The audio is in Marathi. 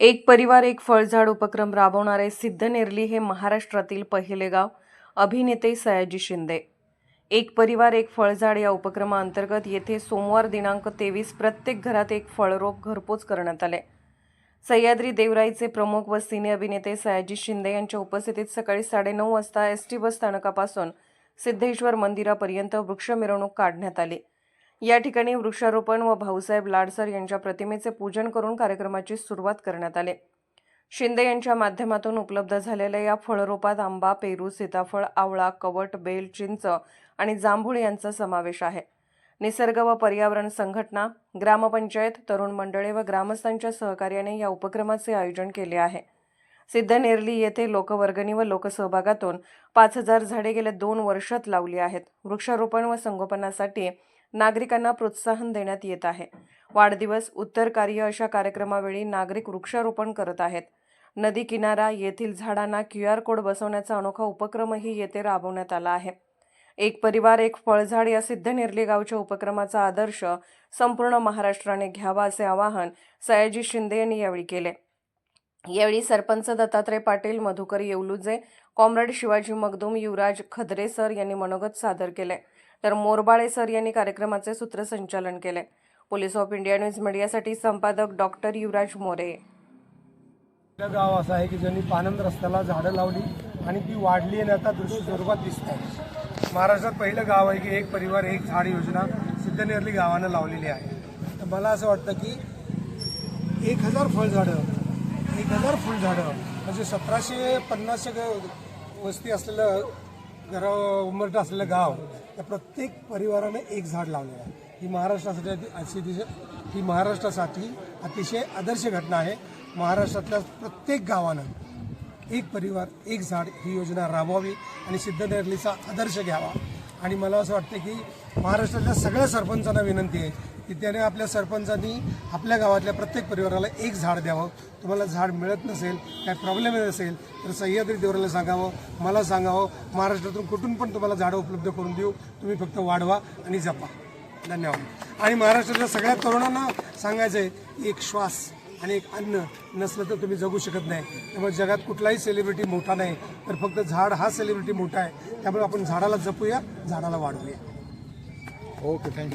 एक परिवार एक फळझाड उपक्रम राबवणारे सिद्धनेरली हे महाराष्ट्रातील पहिले गाव अभिनेते सयाजी शिंदे. एक परिवार एक फळझाड या उपक्रमाअंतर्गत येथे सोमवार दिनांक तेवीस प्रत्येक घरात एक फळरोप घरपोच करण्यात आले. सह्याद्री देवराईचे प्रमुख व सिने अभिनेते सयाजी शिंदे यांच्या उपस्थितीत सकाळी साडेनऊ वाजता एस टी बस स्थानकापासून सिद्धेश्वर मंदिरापर्यंत वृक्ष मिरवणूक काढण्यात आली. या ठिकाणी वृक्षारोपण व भाऊसाहेब लाडसर यांच्या प्रतिमेचे पूजन करून कार्यक्रमाची सुरुवात करण्यात आली. शिंदे यांच्या माध्यमातून उपलब्ध झालेल्या या फळरोपात आंबा पेरू सीताफळ आवळा कवट बेल चिंच आणि जांभूळ यांचा समावेश आहे. निसर्ग व पर्यावरण संघटना ग्रामपंचायत तरुण मंडळे व ग्रामस्थांच्या सहकार्याने या उपक्रमाचे आयोजन केले आहे. सिद्धनेरली येथे लोकवर्गणी व लोकसहभागातून पाच हजार झाडे गेल्या दोन वर्षात लावली आहेत. वृक्षारोपण व संगोपनासाठी नागरिकांना प्रोत्साहन देण्यात येत आहे. वाढदिवस उत्तर कार्य अशा कार्यक्रमावेळी नागरिक वृक्षारोपण करत आहेत. नदी किनारा येथील झाडांना क्यू आर कोड बसवण्याचा अनोखा उपक्रमही येथे राबवण्यात आला आहे. एक परिवार एक फळझाड या सिद्धनेरली गावच्या उपक्रमाचा आदर्श संपूर्ण महाराष्ट्राने घ्यावा असे आवाहन सयाजी शिंदे यांनी यावेळी केले. यावेळी सरपंच दत्तात्रय पाटील मधुकर येवलुजे कॉम्रेड शिवाजी मगदूम युवराज खदरे सर यांनी मनोगत सादर केले. तर मोरबाळे सर यांनी कार्यक्रमाचे सूत्रसंचालन केले. पोलीस ऑफ इंडिया न्यूज मीडियासाठी संपादक डॉक्टर युवराज मोरे. गाव असं आहे की ज्यांनी पानंद रस्त्याला झाडं लावली आणि ती वाढली आणि आता दृश्य स्वरूपात दिसत आहे. महाराष्ट्रात पहिलं गाव आहे की एक परिवार एक झाड योजना सिद्धनेरली गावानं लावलेली आहे. तर मला असं वाटतं की एक हजार फळझाडं एक हजार फुलझाडं म्हणजे सतराशे पन्नासशे वस्ती असलेलं घरा उमरट असलेलं गाव त्या प्रत्येक परिवाराने एक झाड लावलेलं आहे. ही महाराष्ट्रासाठी अति- अशी ही महाराष्ट्रासाठी अतिशय आदर्श घटना आहे. महाराष्ट्रातल्या प्रत्येक गावानं एक परिवार एक झाड ही योजना राबवावी आणि सिद्धनेरलीचा आदर्श घ्यावा. आणि मला असं वाटतं की महाराष्ट्रातल्या सगळ्या सरपंचांना विनंती आहे की त्याने आपल्या सरपंचांनी आपल्या गावातल्या प्रत्येक परिवाराला एक झाड द्यावं. तुम्हाला झाड मिळत नसेल काय प्रॉब्लेम नसेल तर सह्याद्री देवराला सांगावं. मला सांगावं. महाराष्ट्रातून कुठून पण तुम्हाला झाडं उपलब्ध करून देऊ. तुम्ही फक्त वाढवा आणि जपा. धन्यवाद. आणि महाराष्ट्रातल्या सगळ्या तरुणांना सांगायचं आहे की एक श्वास. आणि एक अन्न नसलं तर तुम्ही जगू शकत नाही. त्यामुळे जगात कुठलाही सेलिब्रिटी मोठा नाही तर फक्त झाड हा सेलिब्रिटी मोठा आहे. त्यामुळे आपण झाडाला जपूया झाडाला वाढवूया. Okay thank you